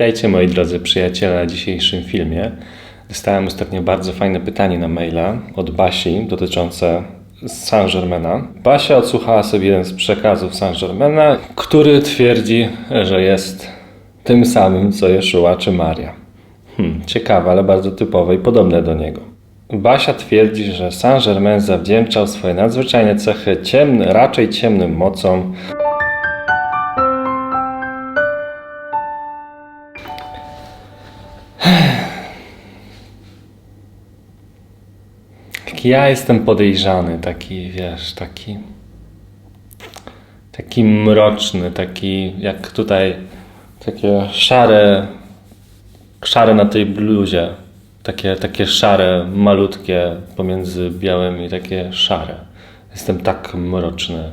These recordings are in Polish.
Witajcie moi drodzy przyjaciele na dzisiejszym filmie. Dostałem ostatnio bardzo fajne pytanie na maila od Basi dotyczące Saint-Germaina. Basia odsłuchała sobie jeden z przekazów Saint-Germaina, który twierdzi, że jest tym samym co Jeszua czy Maria. Hmm, ciekawe, ale bardzo typowe i podobne do niego. Basia twierdzi, że Saint-Germain zawdzięczał swoje nadzwyczajne cechy ciemny, raczej ciemnym mocom, ja jestem podejrzany, taki, wiesz, taki taki mroczny, taki jak tutaj takie szare szare na tej bluzie, takie, takie szare, malutkie pomiędzy białymi, takie szare. Jestem tak mroczny,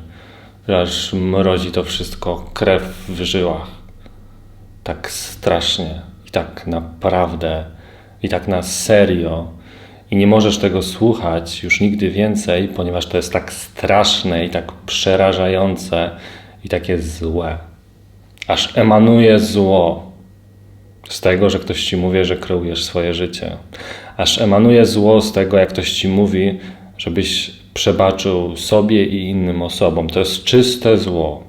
że aż mrozi to wszystko, krew w żyłach. Tak strasznie i tak naprawdę i tak na serio i nie możesz tego słuchać już nigdy więcej, ponieważ to jest tak straszne i tak przerażające i takie złe. Aż emanuje zło z tego, że ktoś ci mówi, że kreujesz swoje życie. Aż emanuje zło z tego, jak ktoś ci mówi, żebyś przebaczył sobie i innym osobom. To jest czyste zło.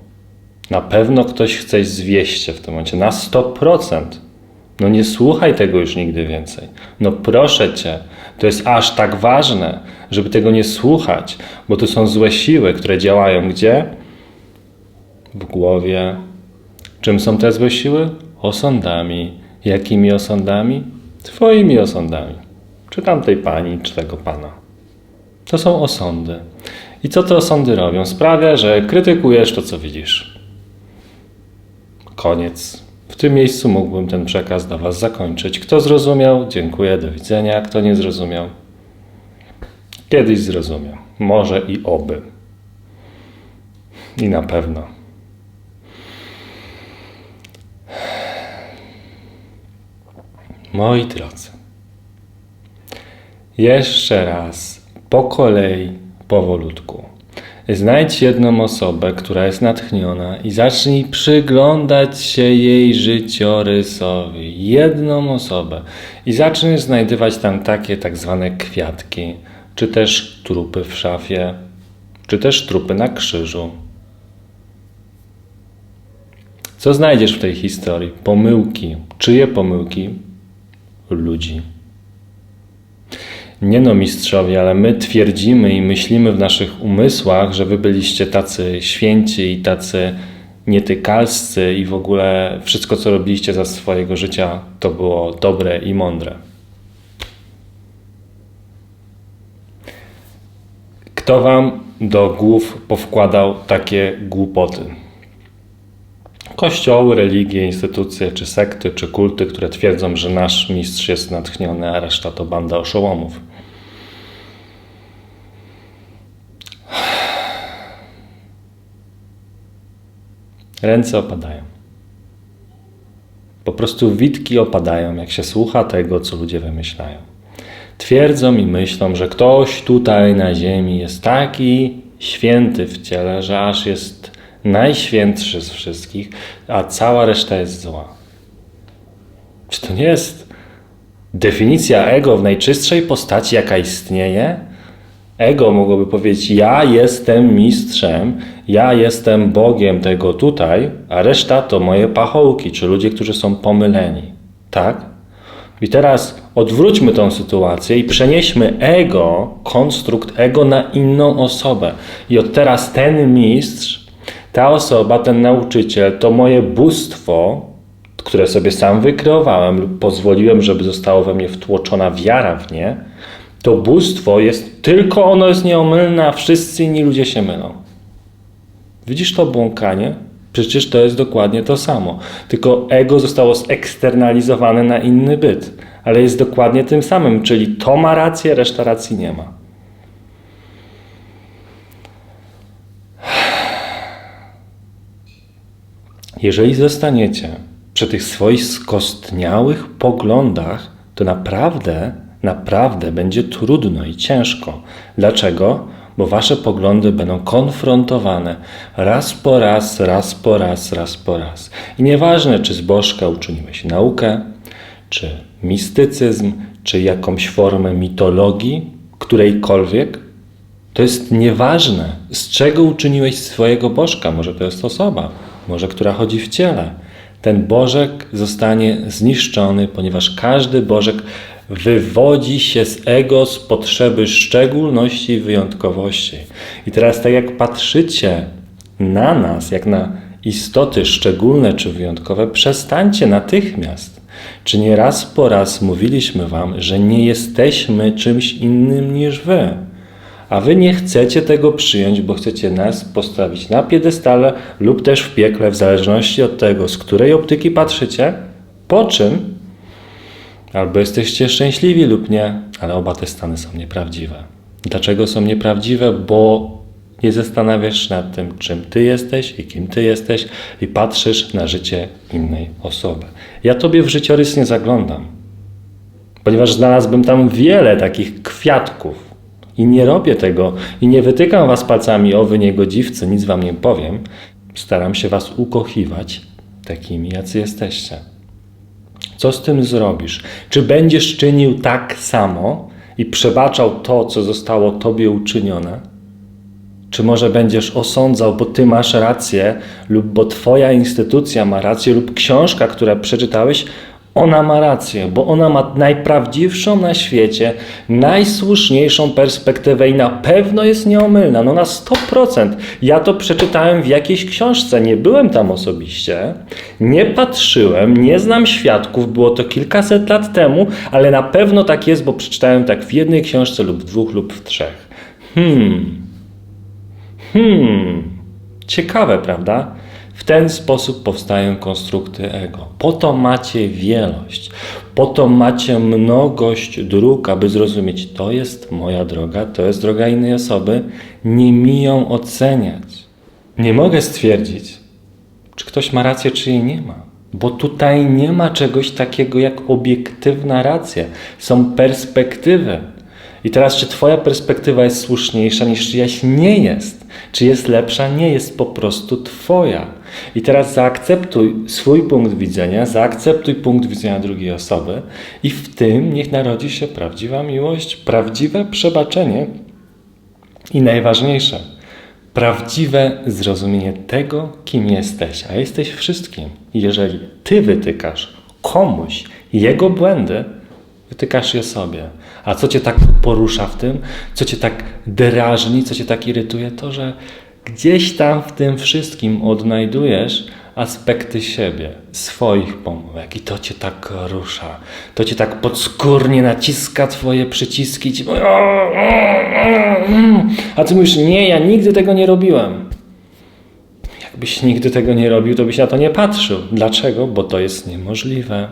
Na pewno ktoś chce zwieść się w tym momencie, na 100%. No nie słuchaj tego już nigdy więcej. No proszę cię, to jest aż tak ważne, żeby tego nie słuchać, bo to są złe siły, które działają gdzie? W głowie. Czym są te złe siły? Osądami. Jakimi osądami? Twoimi osądami. Czy tamtej pani, czy tego pana. To są osądy. I co te osądy robią? Sprawia, że krytykujesz to, co widzisz. Koniec. Tym miejscu mógłbym ten przekaz dla Was zakończyć. Kto zrozumiał? Dziękuję, do widzenia. Kto nie zrozumiał? Kiedyś zrozumiał. Może i oby. I na pewno. Moi drodzy, jeszcze raz, po kolei, powolutku. Znajdź jedną osobę, która jest natchniona i zacznij przyglądać się jej życiorysowi. Jedną osobę. I zacznij znajdywać tam takie tak zwane kwiatki, czy też trupy w szafie, czy też trupy na krzyżu. Co znajdziesz w tej historii? Pomyłki. Czyje pomyłki? Ludzi. Nie no, mistrzowie, ale my twierdzimy i myślimy w naszych umysłach, że wy byliście tacy święci i tacy nietykalscy i w ogóle wszystko, co robiliście za swojego życia, to było dobre i mądre. Kto wam do głów powkładał takie głupoty? Kościoły, religie, instytucje, czy sekty, czy kulty, które twierdzą, że nasz mistrz jest natchniony, a reszta to banda oszołomów. Ręce opadają. Po prostu witki opadają, jak się słucha tego, co ludzie wymyślają. Twierdzą i myślą, że ktoś tutaj na ziemi jest taki święty w ciele, że aż jest najświętszy z wszystkich, a cała reszta jest zła. Czy to nie jest definicja ego w najczystszej postaci, jaka istnieje? Ego mogłoby powiedzieć: Ja jestem mistrzem, ja jestem Bogiem tego tutaj, a reszta to moje pachołki, czy ludzie, którzy są pomyleni. Tak? I teraz odwróćmy tą sytuację i przenieśmy ego, konstrukt ego na inną osobę. I od teraz ten mistrz, ta osoba, ten nauczyciel, to moje bóstwo, które sobie sam wykreowałem lub pozwoliłem, żeby została we mnie wtłoczona wiara w nie to bóstwo jest, tylko ono jest nieomylne, a wszyscy inni ludzie się mylą. Widzisz to błąkanie? Przecież to jest dokładnie to samo. Tylko ego zostało zeksternalizowane na inny byt, ale jest dokładnie tym samym, czyli to ma rację, reszta racji nie ma. Jeżeli zostaniecie przy tych swoich skostniałych poglądach, to naprawdę naprawdę będzie trudno i ciężko. Dlaczego? bo wasze poglądy będą konfrontowane raz po raz, raz po raz, raz po raz. I nieważne, czy z Bożka uczyniłeś naukę, czy mistycyzm, czy jakąś formę mitologii, którejkolwiek, to jest nieważne, z czego uczyniłeś swojego Bożka. Może to jest osoba, może która chodzi w ciele. Ten Bożek zostanie zniszczony, ponieważ każdy Bożek wywodzi się z ego, z potrzeby szczególności i wyjątkowości. I teraz, tak jak patrzycie na nas, jak na istoty szczególne czy wyjątkowe, przestańcie natychmiast. Czy nie raz po raz mówiliśmy Wam, że nie jesteśmy czymś innym niż Wy? A Wy nie chcecie tego przyjąć, bo chcecie nas postawić na piedestale lub też w piekle, w zależności od tego, z której optyki patrzycie, po czym albo jesteście szczęśliwi lub nie, ale oba te stany są nieprawdziwe. Dlaczego są nieprawdziwe? Bo nie zastanawiasz się nad tym, czym ty jesteś i kim ty jesteś, i patrzysz na życie innej osoby. Ja tobie w życiorys nie zaglądam, ponieważ znalazłbym tam wiele takich kwiatków. I nie robię tego, i nie wytykam was palcami, o wy niegodziwcy, nic wam nie powiem. Staram się was ukochiwać takimi, jacy jesteście. Co z tym zrobisz? Czy będziesz czynił tak samo i przebaczał to, co zostało tobie uczynione? Czy może będziesz osądzał, bo ty masz rację, lub bo twoja instytucja ma rację, lub książka, którą przeczytałeś, ona ma rację, bo ona ma najprawdziwszą na świecie, najsłuszniejszą perspektywę i na pewno jest nieomylna, no na 100%. Ja to przeczytałem w jakiejś książce, nie byłem tam osobiście, nie patrzyłem, nie znam świadków, było to kilkaset lat temu, ale na pewno tak jest, bo przeczytałem tak w jednej książce lub w dwóch lub w trzech. Hmm. Hmm. Ciekawe, prawda? Ten sposób powstają konstrukty ego. Po to macie wielość, po to macie mnogość dróg, aby zrozumieć, to jest moja droga, to jest droga innej osoby. Nie mi ją oceniać. Nie mogę stwierdzić, czy ktoś ma rację, czy jej nie ma. Bo tutaj nie ma czegoś takiego jak obiektywna racja. Są perspektywy. I teraz, czy Twoja perspektywa jest słuszniejsza niż czyjaś? Nie jest. Czy jest lepsza? Nie jest po prostu Twoja. I teraz zaakceptuj swój punkt widzenia, zaakceptuj punkt widzenia drugiej osoby, i w tym niech narodzi się prawdziwa miłość, prawdziwe przebaczenie i najważniejsze, prawdziwe zrozumienie tego, kim jesteś. A jesteś wszystkim. Jeżeli Ty wytykasz komuś jego błędy, wytykasz je sobie. A co cię tak porusza w tym, co cię tak drażni, co cię tak irytuje, to że gdzieś tam w tym wszystkim odnajdujesz aspekty siebie, swoich pomyłek i to cię tak rusza, to cię tak podskórnie naciska twoje przyciski, ci... a ty mówisz, nie, ja nigdy tego nie robiłem. Jakbyś nigdy tego nie robił, to byś na to nie patrzył. Dlaczego? Bo to jest niemożliwe.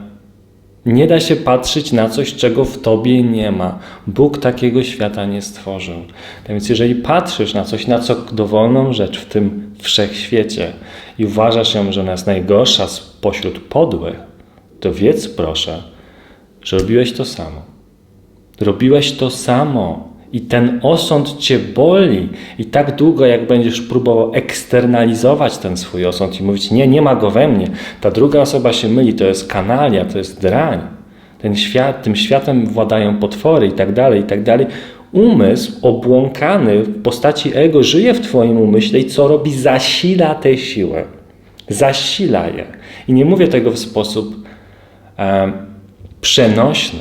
Nie da się patrzeć na coś, czego w tobie nie ma. Bóg takiego świata nie stworzył. Tak więc, jeżeli patrzysz na coś, na co dowolną rzecz w tym wszechświecie i uważasz ją, że ona jest najgorsza spośród podłych, to wiedz proszę, że robiłeś to samo. Robiłeś to samo. I ten osąd cię boli. I tak długo, jak będziesz próbował eksternalizować ten swój osąd i mówić, nie, nie ma go we mnie, ta druga osoba się myli, to jest kanalia, to jest drań. Ten świat, tym światem władają potwory i tak dalej, i tak dalej. Umysł obłąkany w postaci ego żyje w Twoim umyśle i co robi? Zasila tę siłę. Zasila je. I nie mówię tego w sposób e, przenośny.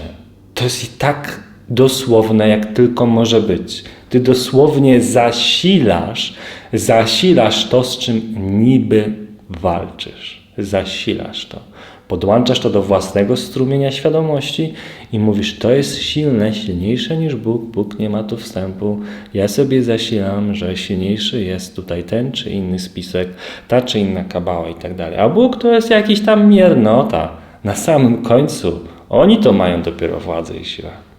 To jest i tak dosłowne, jak tylko może być. Ty dosłownie zasilasz, zasilasz to, z czym niby walczysz. Zasilasz to. Podłączasz to do własnego strumienia świadomości i mówisz, to jest silne, silniejsze niż Bóg, Bóg nie ma tu wstępu. Ja sobie zasilam, że silniejszy jest tutaj ten czy inny spisek, ta czy inna kabała i tak dalej. A Bóg to jest jakiś tam miernota. Na samym końcu oni to mają dopiero władzę i siłę.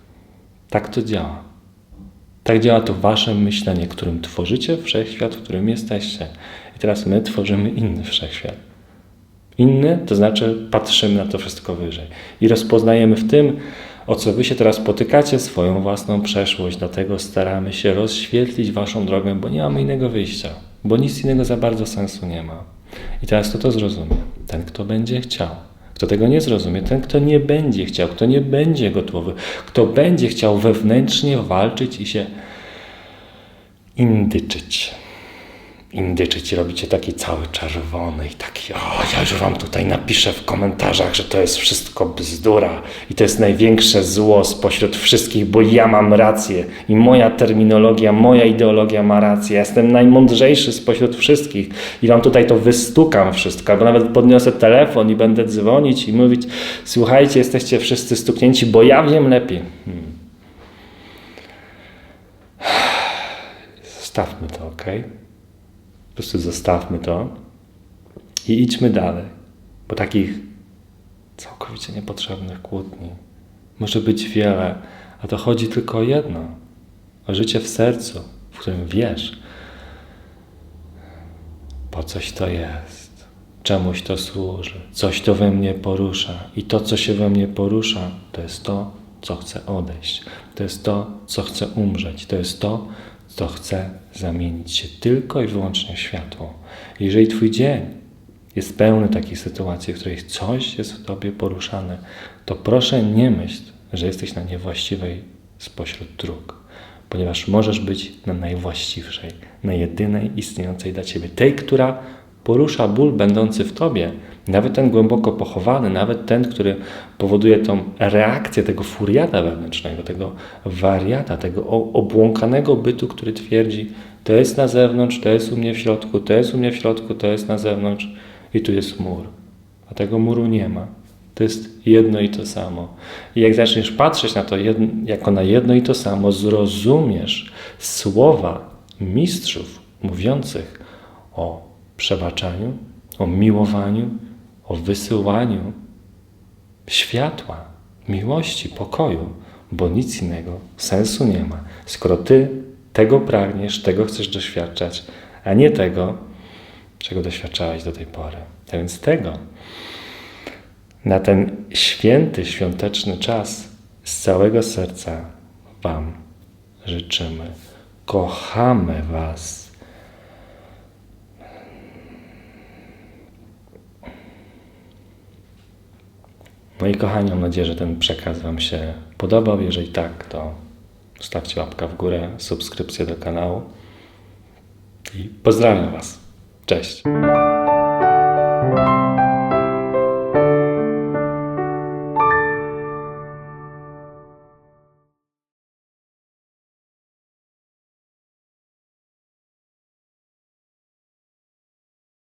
Tak to działa. Tak działa to wasze myślenie, którym tworzycie wszechświat, w którym jesteście. I teraz my tworzymy inny wszechświat. Inny, to znaczy patrzymy na to wszystko wyżej. I rozpoznajemy w tym o co wy się teraz potykacie, swoją własną przeszłość. Dlatego staramy się rozświetlić waszą drogę, bo nie mamy innego wyjścia, bo nic innego za bardzo sensu nie ma. I teraz kto to zrozumie? Ten, kto będzie chciał. Kto tego nie zrozumie, ten, kto nie będzie chciał, kto nie będzie gotowy, kto będzie chciał wewnętrznie walczyć i się indyczyć. Indyczyć i robicie taki cały czerwony i taki, o, ja już wam tutaj napiszę w komentarzach, że to jest wszystko bzdura i to jest największe zło spośród wszystkich, bo ja mam rację i moja terminologia, moja ideologia ma rację. Ja jestem najmądrzejszy spośród wszystkich i wam tutaj to wystukam wszystko, albo nawet podniosę telefon i będę dzwonić i mówić, słuchajcie, jesteście wszyscy stuknięci, bo ja wiem lepiej. Hmm. Zostawmy to, ok? Po prostu zostawmy to i idźmy dalej, bo takich całkowicie niepotrzebnych kłótni może być wiele, a to chodzi tylko o jedno: o życie w sercu, w którym wiesz, po coś to jest, czemuś to służy, coś to we mnie porusza, i to, co się we mnie porusza, to jest to, co chce odejść, to jest to, co chce umrzeć, to jest to, to chce zamienić się tylko i wyłącznie w światło. Jeżeli Twój dzień jest pełny takich sytuacji, w których coś jest w Tobie poruszane, to proszę nie myśl, że jesteś na niewłaściwej spośród dróg, ponieważ możesz być na najwłaściwszej, na jedynej istniejącej dla Ciebie, tej, która porusza ból będący w Tobie, nawet ten głęboko pochowany, nawet ten, który powoduje tą reakcję tego furiata wewnętrznego, tego wariata, tego obłąkanego bytu, który twierdzi, to jest na zewnątrz, to jest u mnie w środku, to jest u mnie w środku, to jest na zewnątrz i tu jest mur. A tego muru nie ma. To jest jedno i to samo. I jak zaczniesz patrzeć na to jedno, jako na jedno i to samo, zrozumiesz słowa mistrzów mówiących o przebaczaniu, o miłowaniu, o wysyłaniu światła, miłości, pokoju, bo nic innego sensu nie ma. Skoro ty tego pragniesz, tego chcesz doświadczać, a nie tego, czego doświadczałeś do tej pory. A więc tego na ten święty, świąteczny czas z całego serca Wam życzymy. Kochamy Was. No i kochani, mam nadzieję, że ten przekaz Wam się podobał. Jeżeli tak, to stawcie łapkę w górę, subskrypcję do kanału i pozdrawiam Was. Cześć.